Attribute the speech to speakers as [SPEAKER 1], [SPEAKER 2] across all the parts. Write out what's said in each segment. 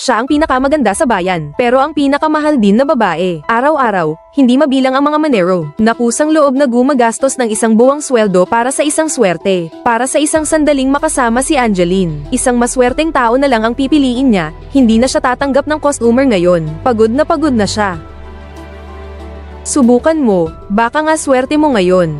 [SPEAKER 1] Siya ang pinakamaganda sa bayan, pero ang pinakamahal din na babae. Araw-araw, hindi mabilang ang mga manero. Nakusang loob na gumagastos ng isang buwang sweldo para sa isang swerte. Para sa isang sandaling makasama si Angeline. Isang maswerteng tao na lang ang pipiliin niya, hindi na siya tatanggap ng customer ngayon. Pagod na pagod na siya. Subukan mo, baka nga swerte mo ngayon.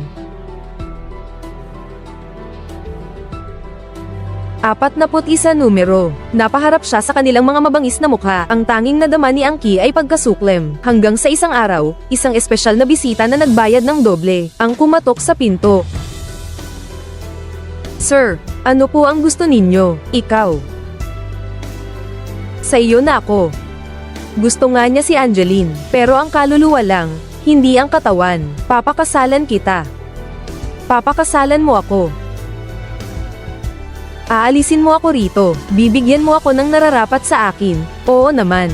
[SPEAKER 1] Apat na put isa numero. Napaharap siya sa kanilang mga mabangis na mukha. Ang tanging nadama ni Angki ay pagkasuklem. Hanggang sa isang araw, isang espesyal na bisita na nagbayad ng doble. Ang kumatok sa pinto. Sir, ano po ang gusto ninyo? Ikaw. Sa iyo na ako. Gusto nga niya si Angeline, pero ang kaluluwa lang, hindi ang katawan. Papakasalan kita. Papakasalan mo ako. Aalisin mo ako rito. Bibigyan mo ako ng nararapat sa akin. Oo naman.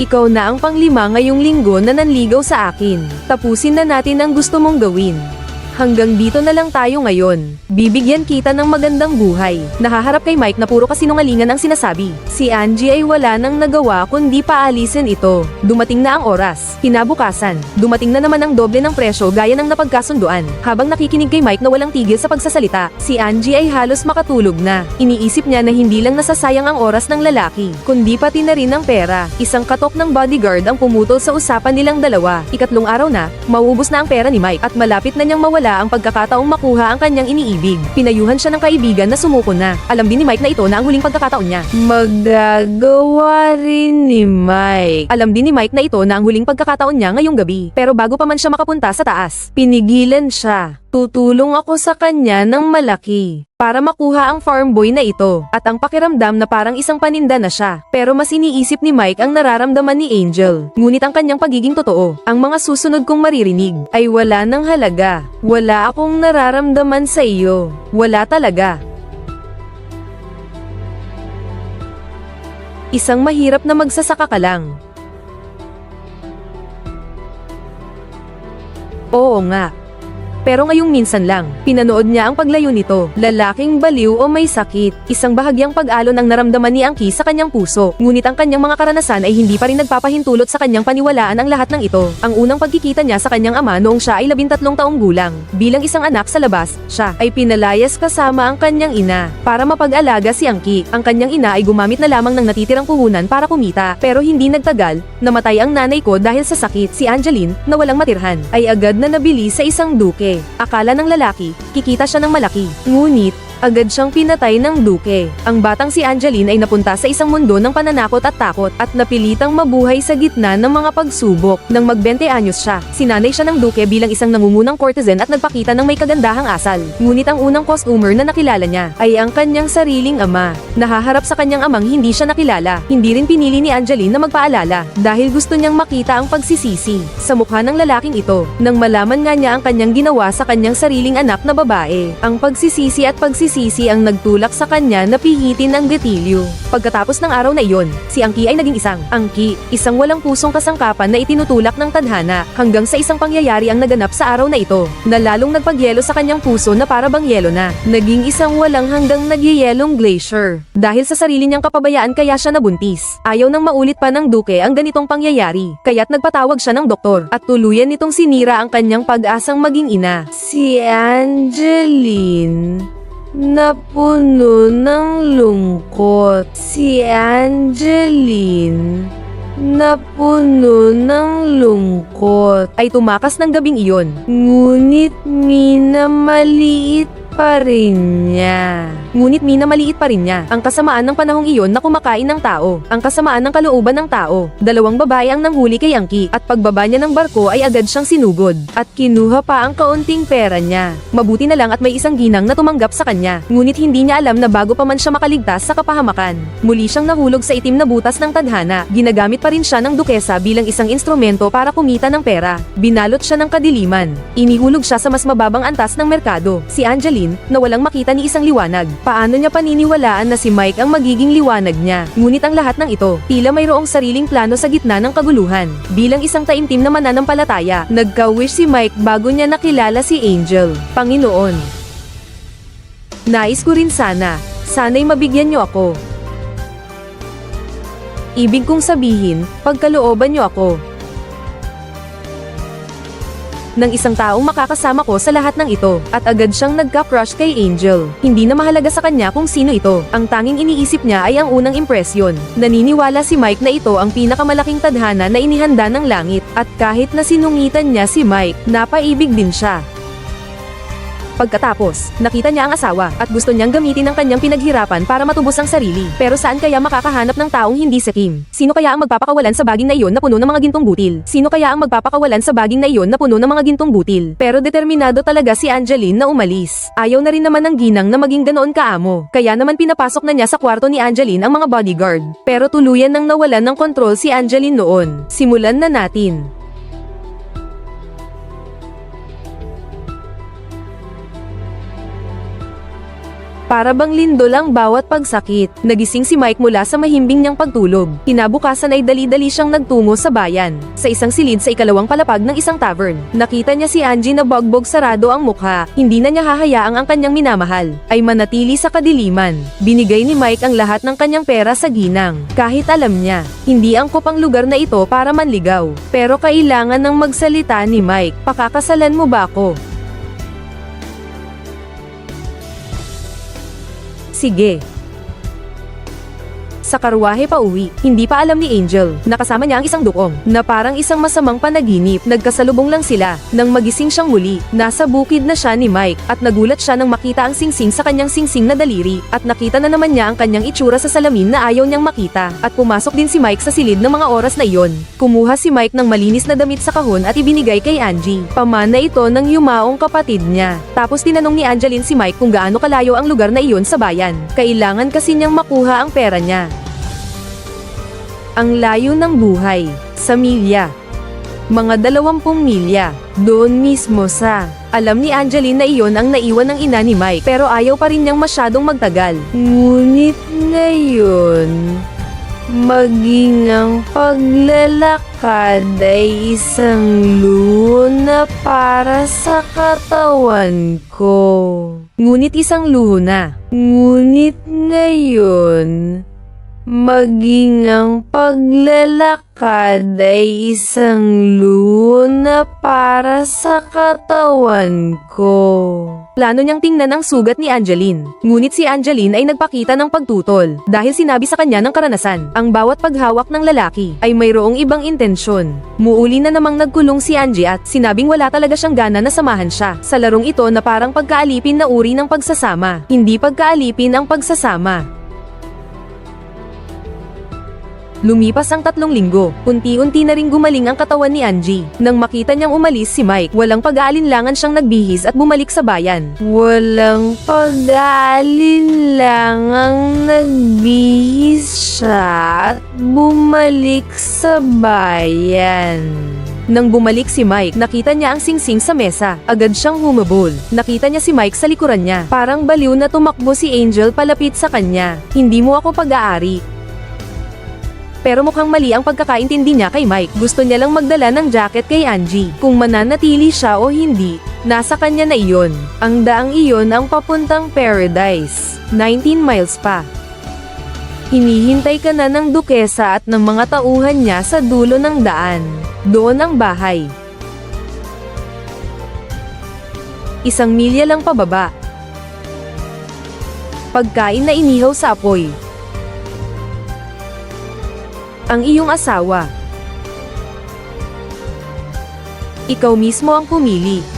[SPEAKER 1] Ikaw na ang panglima ngayong linggo na nanligaw sa akin. Tapusin na natin ang gusto mong gawin. Hanggang dito na lang tayo ngayon. Bibigyan kita ng magandang buhay. Nahaharap kay Mike na puro kasinungalingan ang sinasabi. Si Angie ay wala nang nagawa kundi paalisin ito. Dumating na ang oras. Kinabukasan, dumating na naman ang doble ng presyo gaya ng napagkasunduan. Habang nakikinig kay Mike na walang tigil sa pagsasalita, si Angie ay halos makatulog na. Iniisip niya na hindi lang nasasayang ang oras ng lalaki, kundi pati na rin ang pera. Isang katok ng bodyguard ang pumutol sa usapan nilang dalawa. Ikatlong araw na, mauubos na ang pera ni Mike at malapit na niyang mawala ang pagkakataong makuha ang kanyang iniibig. Pinayuhan siya ng kaibigan na sumuko na. Alam din ni Mike na ito na ang huling pagkakataon niya. Magagawa rin ni Mike. Alam din ni Mike na ito na ang huling pagkakataon niya ngayong gabi. Pero bago pa man siya makapunta sa taas, pinigilan siya. Tutulong ako sa kanya ng malaki para makuha ang farm boy na ito at ang pakiramdam na parang isang paninda na siya. Pero mas iniisip ni Mike ang nararamdaman ni Angel. Ngunit ang kanyang pagiging totoo, ang mga susunod kong maririnig ay wala ng halaga. Wala akong nararamdaman sa iyo. Wala talaga. Isang mahirap na magsasaka ka lang. Oo nga. Pero ngayong minsan lang, pinanood niya ang paglayo nito. Lalaking baliw o may sakit. Isang bahagyang pag-alon ang naramdaman ni Angki sa kanyang puso. Ngunit ang kanyang mga karanasan ay hindi pa rin nagpapahintulot sa kanyang paniwalaan ang lahat ng ito. Ang unang pagkikita niya sa kanyang ama noong siya ay labintatlong taong gulang. Bilang isang anak sa labas, siya ay pinalayas kasama ang kanyang ina. Para mapag-alaga si Angki, ang kanyang ina ay gumamit na lamang ng natitirang puhunan para kumita. Pero hindi nagtagal, namatay ang nanay ko dahil sa sakit. Si Angeline, na walang matirhan, ay agad na nabili sa isang duke. Akala ng lalaki, kikita siya ng malaki. Ngunit, agad siyang pinatay ng duke. Ang batang si Angeline ay napunta sa isang mundo ng pananakot at takot at napilitang mabuhay sa gitna ng mga pagsubok. Nang mag-20 anyos siya, sinanay siya ng duke bilang isang nangungunang courtesan at nagpakita ng may kagandahang asal. Ngunit ang unang customer na nakilala niya ay ang kanyang sariling ama. Nahaharap sa kanyang amang hindi siya nakilala. Hindi rin pinili ni Angeline na magpaalala dahil gusto niyang makita ang pagsisisi sa mukha ng lalaking ito. Nang malaman nga niya ang kanyang ginawa sa kanyang sariling anak na babae, ang pagsisisi at pagsisisi ang nagtulak sa kanya na pihitin ang gatilyo. Pagkatapos ng araw na iyon, si Angki ay naging isang Angki, isang walang pusong kasangkapan na itinutulak ng tadhana hanggang sa isang pangyayari ang naganap sa araw na ito, na lalong nagpagyelo sa kanyang puso na para bang yelo na. Naging isang walang hanggang nagyayelong glacier. Dahil sa sarili niyang kapabayaan kaya siya nabuntis. Ayaw nang maulit pa ng duke ang ganitong pangyayari, kaya't nagpatawag siya ng doktor at tuluyan nitong sinira ang kanyang pag-asang maging ina. Si Angeline napuno ng lungkot. Si Angeline napuno ng lungkot ay tumakas ng gabing iyon. Ngunit minamaliit pa rin niya. Ngunit minamaliit pa rin niya ang kasamaan ng panahong iyon na kumakain ng tao, ang kasamaan ng kalooban ng tao. Dalawang babae ang nanghuli kay Angki at pagbaba niya ng barko ay agad siyang sinugod at kinuha pa ang kaunting pera niya. Mabuti na lang at may isang ginang na tumanggap sa kanya, ngunit hindi niya alam na bago pa man siya makaligtas sa kapahamakan. Muli siyang nahulog sa itim na butas ng tadhana, ginagamit pa rin siya ng dukesa bilang isang instrumento para kumita ng pera. Binalot siya ng kadiliman. Inihulog siya sa mas mababang antas ng merkado, si Angeline, na walang makita ni isang liwanag. Paano niya paniniwalaan na si Mike ang magiging liwanag niya? Ngunit ang lahat ng ito, tila mayroong sariling plano sa gitna ng kaguluhan. Bilang isang taimtim na mananampalataya, nagka-wish si Mike bago niya nakilala si Angel. Panginoon, Nais ko rin sana, sana'y mabigyan niyo ako. Ibig kong sabihin, pagkalooban niyo ako. Ng isang taong makakasama ko sa lahat ng ito, at agad siyang nagka-crush kay Angel. Hindi na mahalaga sa kanya kung sino ito, ang tanging iniisip niya ay ang unang impresyon. Naniniwala si Mike na ito ang pinakamalaking tadhana na inihanda ng langit, at kahit na sinungitan niya si Mike, napaibig din siya. Pagkatapos, nakita niya ang asawa at gusto niyang gamitin ang kanyang pinaghirapan para matubos ang sarili. Pero saan kaya makakahanap ng taong hindi si Kim? Sino kaya ang magpapakawalan sa baging na iyon na puno ng mga gintong butil? Sino kaya ang magpapakawalan sa baging na iyon na puno ng mga gintong butil? Pero determinado talaga si Angeline na umalis. Ayaw na rin naman ng ginang na maging ganoon kaamo. Kaya naman pinapasok na niya sa kwarto ni Angeline ang mga bodyguard. Pero tuluyan nang nawalan ng kontrol si Angeline noon. Simulan na natin. Para bang lindol ang bawat pagsakit. Nagising si Mike mula sa mahimbing niyang pagtulog. Kinabukasan ay dali-dali siyang nagtungo sa bayan. Sa isang silid sa ikalawang palapag ng isang tavern. Nakita niya si Angie na bogbog sarado ang mukha. Hindi na niya hahayaang ang kanyang minamahal. Ay manatili sa kadiliman. Binigay ni Mike ang lahat ng kanyang pera sa ginang. Kahit alam niya, hindi ang kopang lugar na ito para manligaw. Pero kailangan ng magsalita ni Mike. Pakakasalan mo ba ako? Sige. Sa karwahe pa uwi, hindi pa alam ni Angel, nakasama niya ang isang dukong, na parang isang masamang panaginip, nagkasalubong lang sila, nang magising siyang muli, nasa bukid na siya ni Mike, at nagulat siya nang makita ang singsing sa kanyang singsing na daliri, at nakita na naman niya ang kanyang itsura sa salamin na ayaw niyang makita, at pumasok din si Mike sa silid ng mga oras na iyon. Kumuha si Mike ng malinis na damit sa kahon at ibinigay kay Angie. Pamana ito ng yumaong kapatid niya. Tapos tinanong ni Angeline si Mike kung gaano kalayo ang lugar na iyon sa bayan. Kailangan kasi niyang makuha ang pera niya. Ang layo ng buhay, sa milya. Mga dalawampung milya, doon mismo sa... Alam ni Angeline na iyon ang naiwan ng ina ni Mike pero ayaw pa rin niyang masyadong magtagal. Ngunit ngayon, maging ang paglalakad ay isang luho na para sa katawan ko. Ngunit isang luho na. Ngunit ngayon, Maging ang paglalakad ay isang luho na para sa katawan ko. Plano niyang tingnan ang sugat ni Angeline. Ngunit si Angeline ay nagpakita ng pagtutol dahil sinabi sa kanya ng karanasan. Ang bawat paghawak ng lalaki ay mayroong ibang intensyon. Muuli na namang nagkulong si Angie at sinabing wala talaga siyang gana na samahan siya sa larong ito na parang pagkaalipin na uri ng pagsasama. Hindi pagkaalipin ang pagsasama. Lumipas ang tatlong linggo, unti-unti na ring gumaling ang katawan ni Angie. Nang makita niyang umalis si Mike, walang pag-aalinlangan siyang nagbihis at bumalik sa bayan. Walang pag-aalinlangang nagbihis siya at bumalik sa bayan. Nang bumalik si Mike, nakita niya ang singsing sa mesa. Agad siyang humabol. Nakita niya si Mike sa likuran niya. Parang baliw na tumakbo si Angel palapit sa kanya. Hindi mo ako pag-aari. Pero mukhang mali ang pagkakaintindi niya kay Mike. Gusto niya lang magdala ng jacket kay Angie. Kung mananatili siya o hindi, nasa kanya na iyon. Ang daang iyon ang papuntang paradise. 19 miles pa. Hinihintay ka na ng dukesa at ng mga tauhan niya sa dulo ng daan. Doon ang bahay. Isang milya lang pababa. Pagkain na inihaw sa apoy ang iyong asawa. Ikaw mismo ang pumili.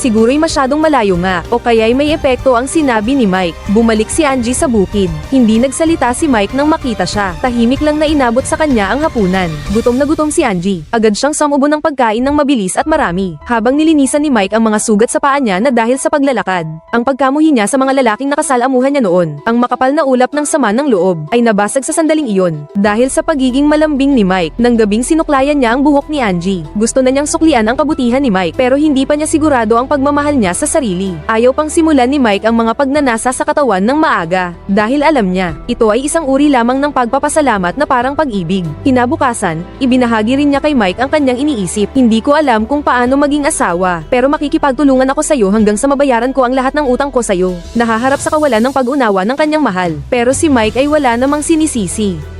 [SPEAKER 1] Siguro'y masyadong malayo nga, o kaya'y may epekto ang sinabi ni Mike. Bumalik si Angie sa bukid. Hindi nagsalita si Mike nang makita siya. Tahimik lang na inabot sa kanya ang hapunan. Gutom na gutom si Angie. Agad siyang samubo ng pagkain ng mabilis at marami. Habang nilinisan ni Mike ang mga sugat sa paa niya na dahil sa paglalakad. Ang pagkamuhi niya sa mga lalaking nakasalamuhan niya noon, ang makapal na ulap ng sama ng loob, ay nabasag sa sandaling iyon. Dahil sa pagiging malambing ni Mike, nang gabing sinuklayan niya ang buhok ni Angie. Gusto na niyang suklian ang kabutihan ni Mike pero hindi pa niya sigurado ang pagmamahal niya sa sarili. Ayaw pang simulan ni Mike ang mga pagnanasa sa katawan ng maaga. Dahil alam niya, ito ay isang uri lamang ng pagpapasalamat na parang pag-ibig. Kinabukasan, ibinahagi rin niya kay Mike ang kanyang iniisip. Hindi ko alam kung paano maging asawa, pero makikipagtulungan ako sa'yo hanggang sa mabayaran ko ang lahat ng utang ko sa'yo. Nahaharap sa kawalan ng pag-unawa ng kanyang mahal. Pero si Mike ay wala namang sinisisi.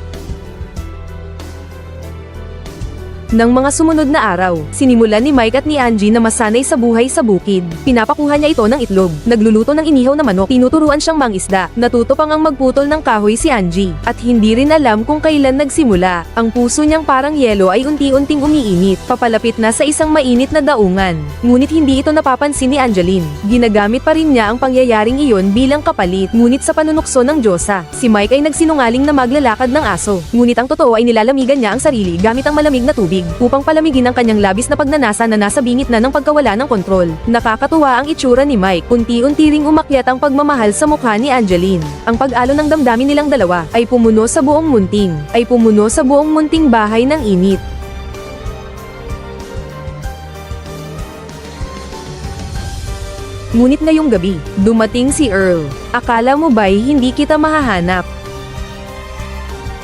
[SPEAKER 1] Nang mga sumunod na araw, sinimulan ni Mike at ni Angie na masanay sa buhay sa bukid. Pinapakuha niya ito ng itlog, nagluluto ng inihaw na manok, tinuturuan siyang mangisda, natuto pang ang magputol ng kahoy si Angie, at hindi rin alam kung kailan nagsimula. Ang puso niyang parang yelo ay unti-unting umiinit, papalapit na sa isang mainit na daungan. Ngunit hindi ito napapansin ni Angeline. Ginagamit pa rin niya ang pangyayaring iyon bilang kapalit, ngunit sa panunukso ng Diyosa, si Mike ay nagsinungaling na maglalakad ng aso. Ngunit ang totoo ay nilalamigan niya ang sarili gamit ang malamig na tubig upang palamigin ang kanyang labis na pagnanasa na nasa bingit na ng pagkawala ng kontrol. Nakakatuwa ang itsura ni Mike. Unti-unti ring umakyat ang pagmamahal sa mukha ni Angeline. Ang pag-alo ng damdamin nilang dalawa ay pumuno sa buong munting, ay pumuno sa buong munting bahay ng init. Ngunit ngayong gabi, dumating si Earl. Akala mo ba'y hindi kita mahahanap?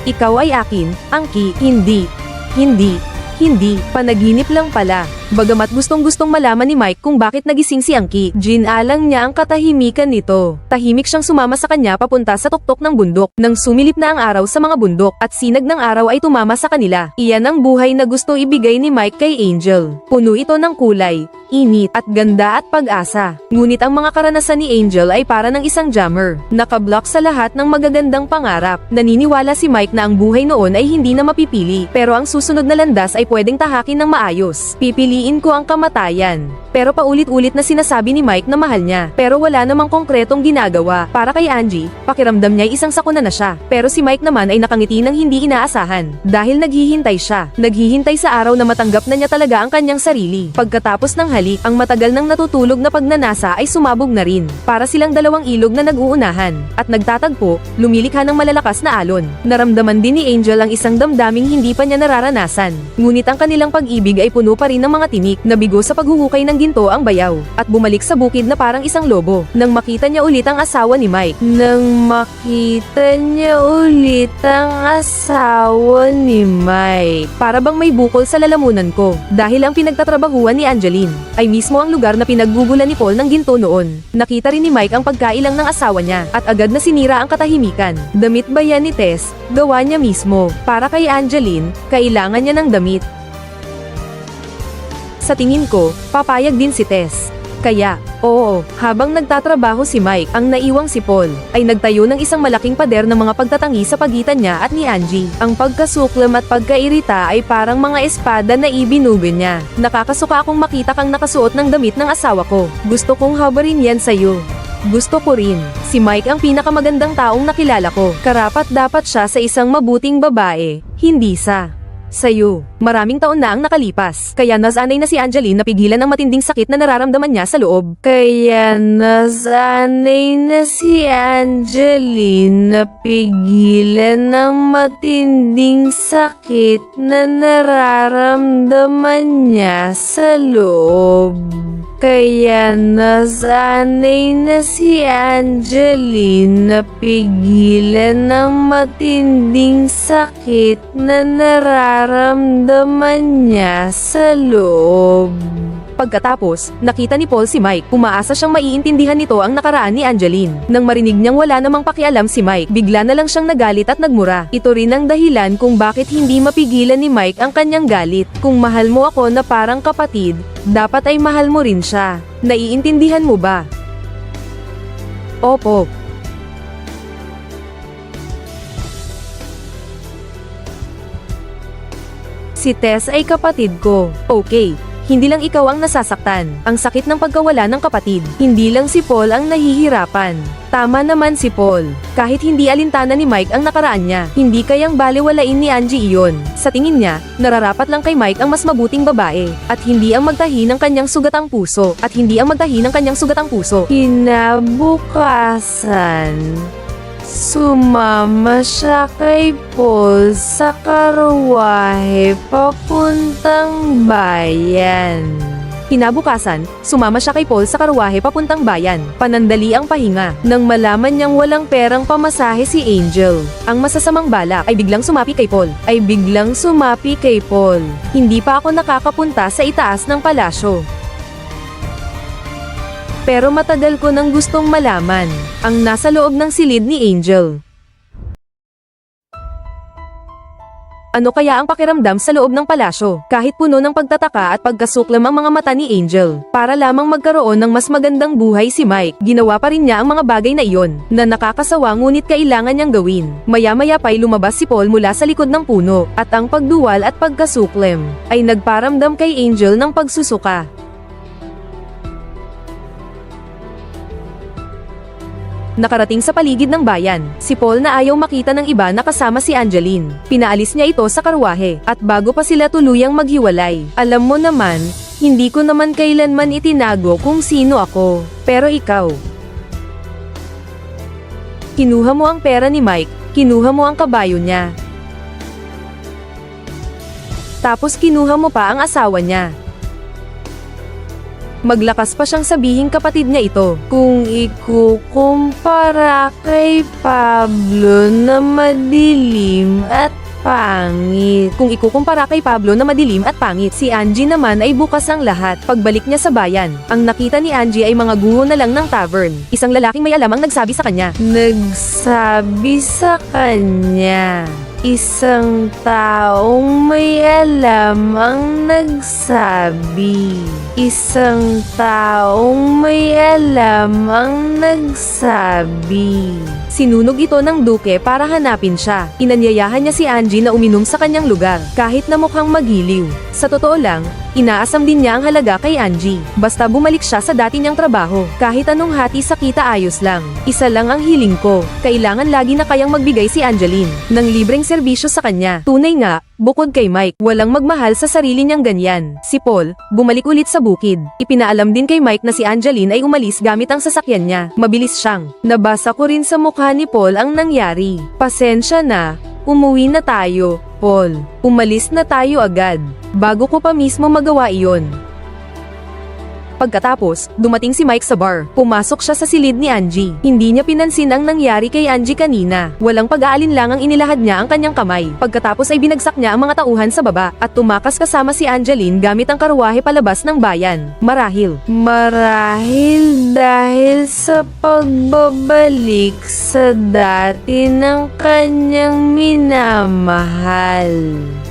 [SPEAKER 1] Ikaw ay akin, Angki, hindi. Hindi. Hindi, panaginip lang pala. Bagamat gustong-gustong malaman ni Mike kung bakit nagising si Angki, ginalang niya ang katahimikan nito. Tahimik siyang sumama sa kanya papunta sa tuktok ng bundok. Nang sumilip na ang araw sa mga bundok at sinag ng araw ay tumama sa kanila. Iyan ang buhay na gusto ibigay ni Mike kay Angel. Puno ito ng kulay, init at ganda at pag-asa. Ngunit ang mga karanasan ni Angel ay para ng isang jammer. Nakablock sa lahat ng magagandang pangarap. Naniniwala si Mike na ang buhay noon ay hindi na mapipili. Pero ang susunod na landas ay pwedeng tahakin ng maayos. Pipiliin ko ang kamatayan. Pero paulit-ulit na sinasabi ni Mike na mahal niya. Pero wala namang konkretong ginagawa. Para kay Angie, pakiramdam niya isang sakuna na siya. Pero si Mike naman ay nakangiti ng hindi inaasahan. Dahil naghihintay siya. Naghihintay sa araw na matanggap na niya talaga ang kanyang sarili. Pagkatapos ng halik, ang matagal nang natutulog na pagnanasa ay sumabog na rin. Para silang dalawang ilog na nag-uunahan. At nagtatagpo, lumilikha ng malalakas na alon. Naramdaman din ni Angel ang isang damdaming hindi pa niya nararanasan. Ngunit ang kanilang pag-ibig ay puno pa rin ng mga tinik na bigo sa paghuhukay ng ginto ang bayaw. At bumalik sa bukid na parang isang lobo. Nang makita niya ulit ang asawa ni Mike. Nang makita niya ulit ang asawa ni Mike. Para bang may bukol sa lalamunan ko. Dahil ang pinagtatrabahuan ni Angeline ay mismo ang lugar na pinaggugulan ni Paul ng ginto noon. Nakita rin ni Mike ang pagkailang ng asawa niya at agad na sinira ang katahimikan. Damit ba yan ni Tess? Gawa niya mismo. Para kay Angeline, kailangan niya ng damit. Sa tingin ko, papayag din si Tess. Kaya, oo, habang nagtatrabaho si Mike, ang naiwang si Paul, ay nagtayo ng isang malaking pader ng mga pagtatangi sa pagitan niya at ni Angie. Ang pagkasuklam at pagkairita ay parang mga espada na ibinubin niya. Nakakasuka akong makita kang nakasuot ng damit ng asawa ko. Gusto kong habarin yan sa'yo. Gusto ko rin. Si Mike ang pinakamagandang taong nakilala ko. Karapat dapat siya sa isang mabuting babae, hindi sa Sa'yo. Maraming taon na ang nakalipas. Kaya nasanay na si Angeline na pigilan ang matinding sakit na nararamdaman niya sa loob. Kaya nasanay na si Angeline na pigilan ang matinding sakit na nararamdaman niya sa loob. Kaya nasanay na si Angeline na pigilan ang matinding sakit na nararamdaman niya sa loob. Pagkatapos, nakita ni Paul si Mike. Umaasa siyang maiintindihan nito ang nakaraan ni Angeline. Nang marinig niyang wala namang pakialam si Mike, bigla na lang siyang nagalit at nagmura. Ito rin ang dahilan kung bakit hindi mapigilan ni Mike ang kanyang galit. Kung mahal mo ako na parang kapatid, dapat ay mahal mo rin siya. Naiintindihan mo ba? Opo. Si Tess ay kapatid ko. Okay, hindi lang ikaw ang nasasaktan. Ang sakit ng pagkawala ng kapatid. Hindi lang si Paul ang nahihirapan. Tama naman si Paul. Kahit hindi alintana ni Mike ang nakaraan niya, hindi kayang baliwalain ni Angie iyon. Sa tingin niya, nararapat lang kay Mike ang mas mabuting babae. At hindi ang magtahi ng kanyang sugatang puso. At hindi ang magtahi ng kanyang sugatang puso. Kinabukasan, Sumama siya kay Paul sa karwahe papuntang bayan. Kinabukasan, sumama siya kay Paul sa karwahe papuntang bayan. Panandali ang pahinga. Nang malaman niyang walang perang pamasahe si Angel. Ang masasamang balak ay biglang sumapi kay Paul. Ay biglang sumapi kay Paul. Hindi pa ako nakakapunta sa itaas ng palasyo. Pero matagal ko nang gustong malaman ang nasa loob ng silid ni Angel. Ano kaya ang pakiramdam sa loob ng palasyo? Kahit puno ng pagtataka at pagkasuklam ang mga mata ni Angel. Para lamang magkaroon ng mas magandang buhay si Mike, ginawa pa rin niya ang mga bagay na iyon, na nakakasawa ngunit kailangan niyang gawin. Maya-maya pa'y lumabas si Paul mula sa likod ng puno, at ang pagduwal at pagkasuklam, ay nagparamdam kay Angel ng pagsusuka. Nakarating sa paligid ng bayan, si Paul na ayaw makita ng iba na kasama si Angeline. Pinaalis niya ito sa karwahe, at bago pa sila tuluyang maghiwalay. Alam mo naman, hindi ko naman kailanman itinago kung sino ako. Pero ikaw. Kinuha mo ang pera ni Mike, kinuha mo ang kabayo niya. Tapos kinuha mo pa ang asawa niya. Maglakas pa siyang sabihin kapatid niya ito. Kung ikukumpara kay Pablo na madilim at pangit. Kung ikukumpara kay Pablo na madilim at pangit, si Angie naman ay bukas ang lahat. Pagbalik niya sa bayan, ang nakita ni Angie ay mga guho na lang ng tavern. Isang lalaking may alam ang nagsabi sa kanya. Nagsabi sa kanya. Isang taong may alam ang nagsabi. Isang taong may alam ang nagsabi. Sinunog ito ng duke para hanapin siya. Inanyayahan niya si Angie na uminom sa kanyang lugar, kahit na mukhang magiliw. Sa totoo lang, inaasam din niya ang halaga kay Angie. Basta bumalik siya sa dati niyang trabaho. Kahit anong hati sa kita ayos lang. Isa lang ang hiling ko. Kailangan lagi na kayang magbigay si Angeline ng libreng serbisyo sa kanya. Tunay nga, Bukod kay Mike, walang magmahal sa sarili niyang ganyan. Si Paul, bumalik ulit sa bukid. Ipinaalam din kay Mike na si Angeline ay umalis gamit ang sasakyan niya. Mabilis siyang. Nabasa ko rin sa mukha ni Paul ang nangyari. Pasensya na, umuwi na tayo, Paul. Umalis na tayo agad. Bago ko pa mismo magawa iyon. Pagkatapos, dumating si Mike sa bar. Pumasok siya sa silid ni Angie. Hindi niya pinansin ang nangyari kay Angie kanina. Walang pag-aalinlangang inilahad niya ang kanyang kamay. Pagkatapos ay binagsak niya ang mga tauhan sa baba at tumakas kasama si Angeline gamit ang karwahe palabas ng bayan. Marahil. Marahil dahil sa pagbabalik sa dati ng kanyang minamahal.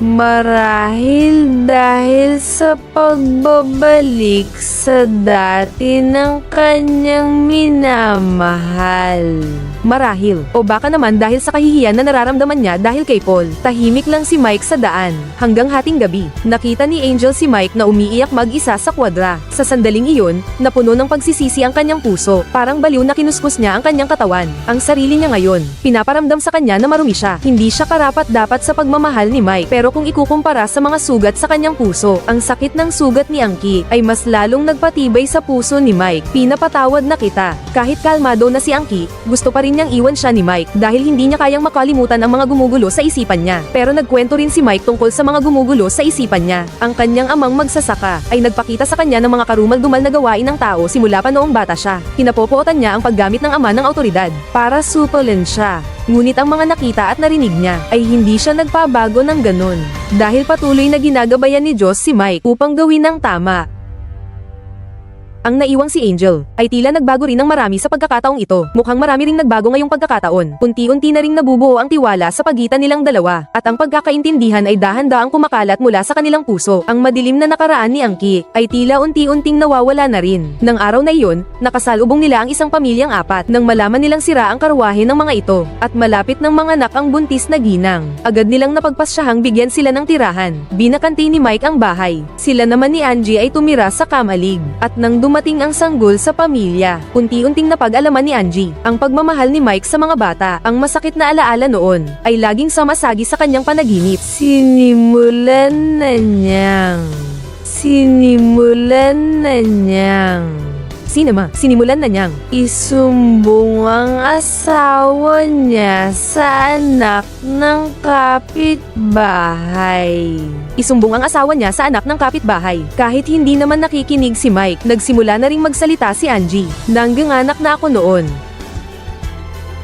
[SPEAKER 1] Marahil dahil sa pagbabalik sa dati ng kanyang minamahal. Marahil, o baka naman dahil sa kahihiyan na nararamdaman niya dahil kay Paul. Tahimik lang si Mike sa daan. Hanggang hating gabi, nakita ni Angel si Mike na umiiyak mag-isa sa kwadra. Sa sandaling iyon, napuno ng pagsisisi ang kanyang puso. Parang baliw na kinuskus niya ang kanyang katawan. Ang sarili niya ngayon, pinaparamdam sa kanya na marumi siya. Hindi siya karapat dapat sa pagmamahal ni Mike. Pero kung ikukumpara sa mga sugat sa kanyang puso, ang sakit ng sugat ni Angki ay mas lalong nagpatibay sa puso ni Mike. Pinapatawad na kita. Kahit kalmado na si Angki, gusto pa rin niyang iwan siya ni Mike dahil hindi niya kayang makalimutan ang mga gumugulo sa isipan niya. Pero nagkwento rin si Mike tungkol sa mga gumugulo sa isipan niya. Ang kanyang amang magsasaka ay nagpakita sa kanya ng mga karumal-dumal na gawain ng tao simula pa noong bata siya. Pinapopootan niya ang paggamit ng ama ng autoridad para supulin siya. Ngunit ang mga nakita at narinig niya ay hindi siya nagpabago ng ganun. Dahil patuloy na ginagabayan ni Diyos si Mike upang gawin ang tama. Ang naiwang si Angel ay tila nagbago rin ng marami sa pagkakataong ito. Mukhang marami ring nagbago ngayong pagkakataon. Unti-unti na ring nabubuo ang tiwala sa pagitan nilang dalawa at ang pagkakaintindihan ay dahan-daang kumakalat mula sa kanilang puso. Ang madilim na nakaraan ni Angki ay tila unti-unting nawawala na rin. Nang araw na iyon, nakasalubong nila ang isang pamilyang apat nang malaman nilang sira ang karwahe ng mga ito at malapit ng mga anak ang buntis na ginang. Agad nilang napagpasyahang bigyan sila ng tirahan. Binakanti ni Mike ang bahay. Sila naman ni Angie ay tumira sa kamalig at nang dumating ang sanggol sa pamilya. Unti-unting napag-alaman ni Angie ang pagmamahal ni Mike sa mga bata. Ang masakit na alaala noon ay laging samasagi sa kanyang panaginip. Sinimulan na niyang Sinimulan na niyang cinema. Sinimulan na niyang isumbong ang asawa niya sa anak ng kapitbahay. Isumbong ang asawa niya sa anak ng kapitbahay. Kahit hindi naman nakikinig si Mike, nagsimula na ring magsalita si Angie. Nangganganak na ako noon.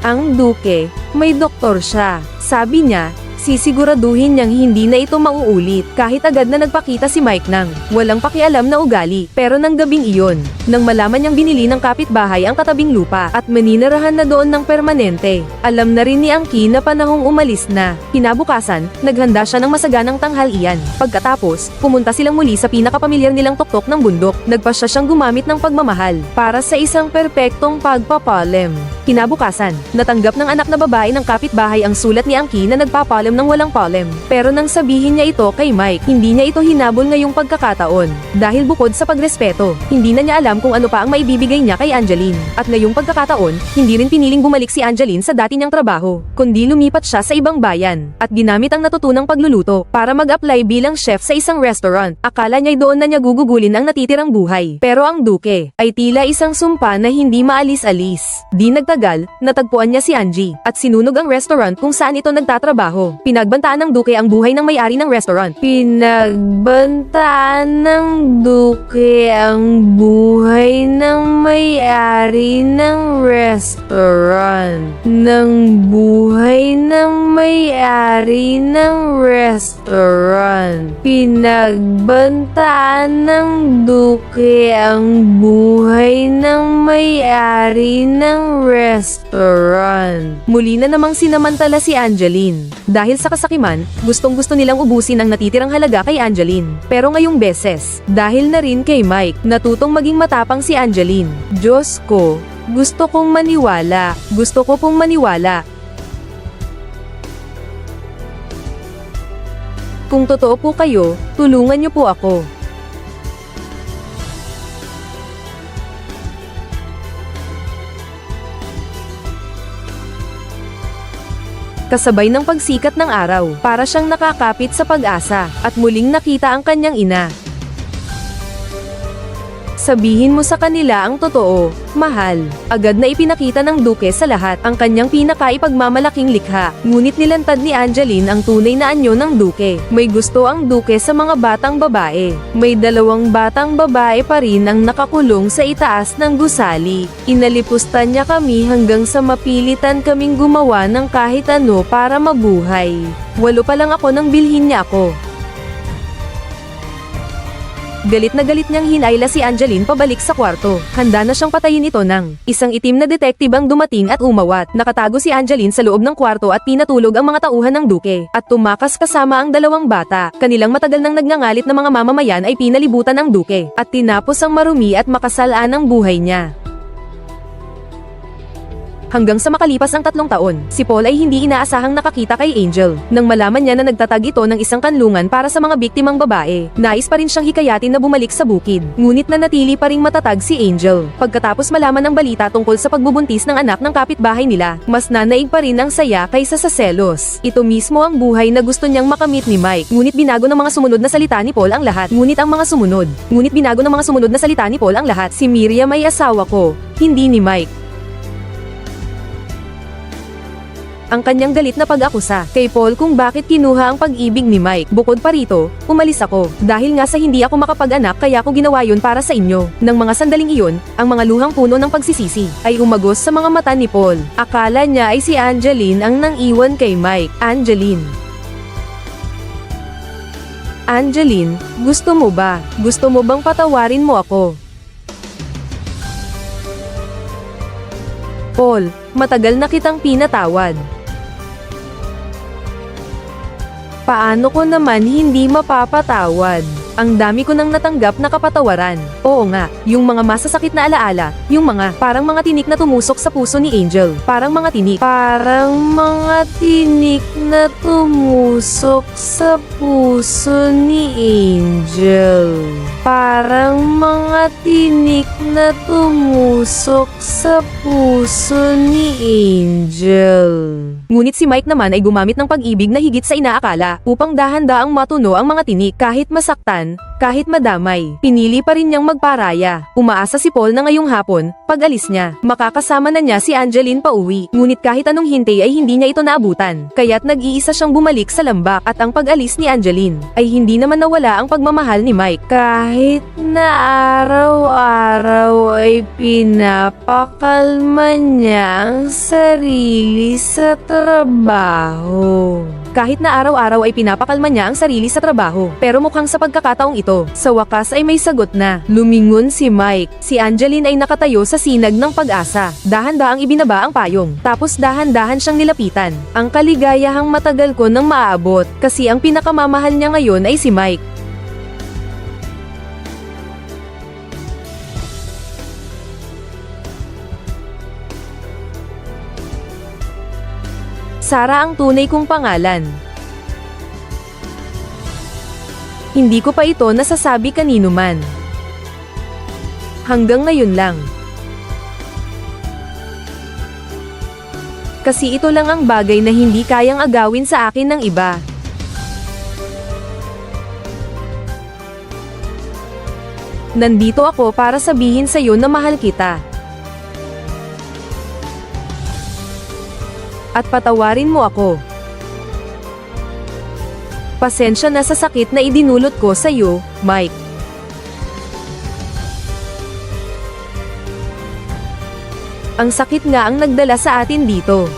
[SPEAKER 1] Ang duke, may doktor siya. Sabi niya, sisiguraduhin niyang hindi na ito mauulit kahit agad na nagpakita si Mike nang walang pakialam na ugali. Pero nang gabing iyon, nang malaman niyang binili ng kapitbahay ang katabing lupa at maninirahan na doon ng permanente, alam na rin ni Angki na panahong umalis na. Kinabukasan, naghanda siya ng masaganang tanghalian. Pagkatapos, pumunta silang muli sa pinakapamilyar nilang tuktok ng bundok. Nagpasya siyang gumamit ng pagmamahal para sa isang perpektong pagpapalem. Kinabukasan, natanggap ng anak na babae ng kapitbahay ang sulat ni Angki na nagpapalem ng walang palem. Pero nang sabihin niya ito kay Mike, hindi niya ito hinabol ngayong pagkakataon. Dahil bukod sa pagrespeto, hindi na niya alam kung ano pa ang maibibigay niya kay Angeline. At ngayong pagkakataon, hindi rin piniling bumalik si Angeline sa dati niyang trabaho, kundi lumipat siya sa ibang bayan. At ginamit ang natutunang pagluluto para mag-apply bilang chef sa isang restaurant. Akala niya doon na niya gugugulin ang natitirang buhay. Pero ang duke ay tila isang sumpa na hindi maalis-alis. Di nagtagal, natagpuan niya si Angie at sinunog ang restaurant kung saan ito nagtatrabaho. Pinagbantaan ng duke ang buhay ng may-ari ng restaurant. Pinagbantaan ng duke ang buhay ng may-ari ng restaurant. Ng buhay ng may-ari ng restaurant. Pinagbantaan ng duke ang buhay ng may-ari ng restaurant. Muli na namang sinamantala si Angeline. Dahil sa kasakiman, gustong gusto nilang ubusin ang natitirang halaga kay Angeline. Pero ngayong beses, dahil na rin kay Mike, natutong maging matapang si Angeline. Diyos ko, gusto kong maniwala. Gusto ko pong maniwala. Kung totoo po kayo, tulungan niyo po ako. Kasabay ng pagsikat ng araw, para siyang nakakapit sa pag-asa, at muling nakita ang kanyang ina. Sabihin mo sa kanila ang totoo, mahal. Agad na ipinakita ng duke sa lahat ang kanyang pinakaipagmamalaking likha. Ngunit nilantad ni Angeline ang tunay na anyo ng duke. May gusto ang duke sa mga batang babae. May dalawang batang babae pa rin ang nakakulong sa itaas ng gusali. Inalipustan niya kami hanggang sa mapilitan kaming gumawa ng kahit ano para mabuhay. Walo pa lang ako nang bilhin niya ako. Galit na galit niyang hinayla si Angeline pabalik sa kwarto. Handa na siyang patayin ito nang isang itim na detective ang dumating at umawat. Nakatago si Angeline sa loob ng kwarto at pinatulog ang mga tauhan ng duke. At tumakas kasama ang dalawang bata. Kanilang matagal nang nagngangalit na mga mamamayan ay pinalibutan ng duke. At tinapos ang marumi at makasalaan ang buhay niya. Hanggang sa makalipas ang tatlong taon, si Paul ay hindi inaasahang nakakita kay Angel. Nang malaman niya na nagtatag ito ng isang kanlungan para sa mga biktimang babae, nais pa rin siyang hikayatin na bumalik sa bukid. Ngunit nanatili pa ring matatag si Angel. Pagkatapos malaman ng balita tungkol sa pagbubuntis ng anak ng kapitbahay nila, mas nanaig pa rin ang saya kaysa sa selos. Ito mismo ang buhay na gusto niyang makamit ni Mike. Ngunit binago ng mga sumunod na salita ni Paul ang lahat. Ngunit ang mga sumunod. Ngunit binago ng mga sumunod na salita ni Paul ang lahat. Si Miriam ay asawa ko, hindi ni Mike. Ang kanyang galit na pag-akusa kay Paul kung bakit kinuha ang pag-ibig ni Mike. Bukod pa rito, umalis ako dahil nga sa hindi ako makapag-anak kaya ko ginawa yun para sa inyo. Nang mga sandaling iyon, ang mga luhang puno ng pagsisisi ay umagos sa mga mata ni Paul. Akala niya ay si Angeline ang nang iwan kay Mike. Angeline. Angeline, gusto mo ba? Gusto mo bang patawarin mo ako? Paul, matagal na kitang pinatawad. Paano ko naman hindi mapapatawad? Ang dami ko nang natanggap na kapatawaran. Oo nga, yung mga masasakit na alaala, yung mga parang mga tinik na tumusok sa puso ni Angel. Parang mga tinik. Parang mga tinik na tumusok sa puso ni Angel. Parang mga tinik na tumusok sa puso ni Angel. Ngunit si Mike naman ay gumamit ng pag-ibig na higit sa inaakala upang dahan-daang matuno ang mga tinik kahit masaktan, Kahit madamay, pinili pa rin niyang magparaya. Umaasa si Paul na ngayong hapon, pag alis niya, makakasama na niya si Angeline pauwi. Ngunit kahit anong hintay ay hindi niya ito naabutan. Kaya't nag-iisa siyang bumalik sa lambak at ang pag-alis ni Angeline ay hindi naman nawala ang pagmamahal ni Mike. Kahit na araw-araw ay pinapakalma niya ang sarili sa trabaho. Kahit na araw-araw ay pinapakalma niya ang sarili sa trabaho. Pero mukhang sa pagkakataong ito, sa wakas ay may sagot na. Lumingon si Mike. Si Angeline ay nakatayo sa sinag ng pag-asa. Dahan-dahang ibinaba ang payong. Tapos dahan-dahan siyang nilapitan. Ang kaligayahang matagal ko nang maaabot. Kasi ang pinakamamahal niya ngayon ay si Mike. Sara ang tunay kong pangalan. Hindi ko pa ito nasasabi kanino man. Hanggang ngayon lang. Kasi ito lang ang bagay na hindi kayang agawin sa akin ng iba. Nandito ako para sabihin sa iyo na mahal kita. At patawarin mo ako. Pasensya na sa sakit na idinulot ko sa iyo, Mike. Ang sakit nga ang nagdala sa atin dito.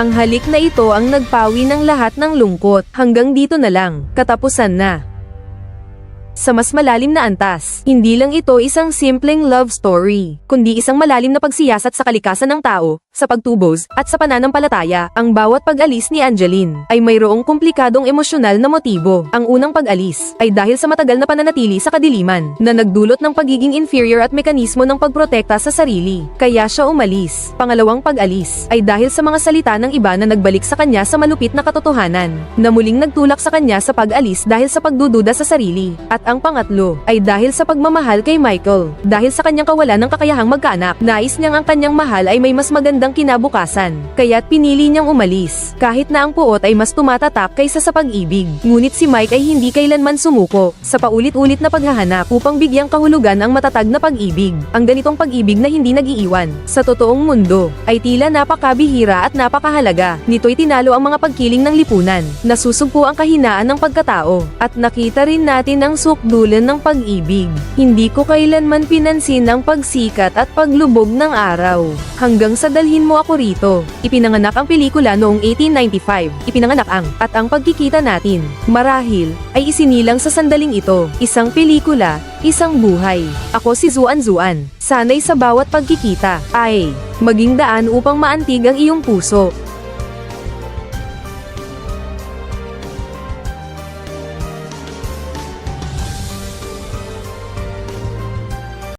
[SPEAKER 1] Ang halik na ito ang nagpawi ng lahat ng lungkot. Hanggang dito na lang, katapusan na. Sa mas malalim na antas, hindi lang ito isang simpleng love story, kundi isang malalim na pagsiyasat sa kalikasan ng tao, sa pagtubos, at sa pananampalataya. Ang bawat pag-alis ni Angeline ay mayroong komplikadong emosyonal na motibo. Ang unang pag-alis ay dahil sa matagal na pananatili sa kadiliman na nagdulot ng pagiging inferior at mekanismo ng pagprotekta sa sarili. Kaya siya umalis. Pangalawang pag-alis ay dahil sa mga salita ng iba na nagbalik sa kanya sa malupit na katotohanan, na muling nagtulak sa kanya sa pag-alis dahil sa pagdududa sa sarili. At ang pangatlo ay dahil sa pagmamahal kay Michael. Dahil sa kanyang kawalan ng kakayahang magkaanak, nais niyang ang kanyang mahal ay may mas magandang kinabukasan. Kaya't pinili niyang umalis. Kahit na ang puot ay mas tumatatak kaysa sa pag-ibig. Ngunit si Mike ay hindi kailanman sumuko sa paulit-ulit na paghahanap upang bigyang kahulugan ang matatag na pag-ibig. Ang ganitong pag-ibig na hindi nag-iiwan sa totoong mundo ay tila napakabihira at napakahalaga. Nito'y tinalo ang mga pagkiling ng lipunan. Nasusugpo ang kahinaan ng pagkatao at nakita rin natin ang sukdulan ng pag-ibig. Hindi ko kailanman pinansin ang pagsikat at paglubog ng araw. Hanggang sa dalhin mo ako rito. Ipinanganak ang pelikula noong 1895. Ipinanganak ang at ang pagkikita natin. Marahil ay isinilang sa sandaling ito. Isang pelikula, isang buhay. Ako si Zuan Zuan. Sanay sa bawat pagkikita ay maging daan upang maantig ang iyong puso.